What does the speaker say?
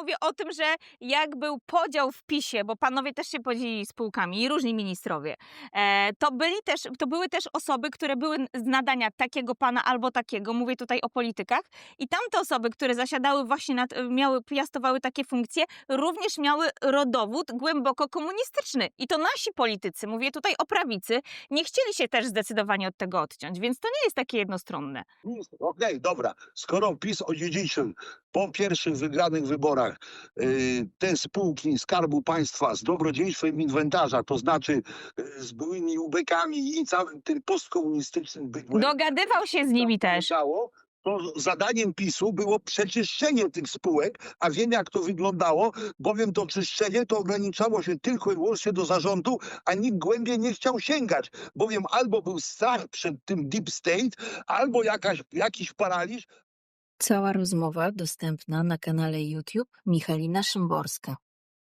mówię o tym, że jak był podział w PiSie, bo panowie też się podzielili spółkami i różni ministrowie, e, to, byli też, to były też osoby, które były z nadania takiego pana albo takiego, mówię tutaj o politykach, i tamte osoby, które zasiadały właśnie, nad, miały, piastowały takie funkcje, również miały rodowód głęboko komunistyczny. I to nasi politycy, mówię tutaj o prawicy, nie chcieli się też zdecydowanie od tego odciąć, więc to nie jest takie jednostronne. Okej, dobra. Skoro PiS odziedziczył po pierwszych wygranych wyborach y, te spółki Skarbu Państwa z dobrodziejstwem inwentarza, to znaczy y, z byłymi ubekami i całym tym postkomunistycznym bydłem, Dogadywał się z nimi też. To zadaniem PiSu było przeczyszczenie tych spółek, a wiem jak to wyglądało, bowiem to czyszczenie to ograniczało się tylko i wyłącznie do zarządu, a nikt głębiej nie chciał sięgać, bowiem albo był strach przed tym deep state, albo jakaś, jakiś paraliż, Cała rozmowa dostępna na kanale YouTube Michalina Szymborska.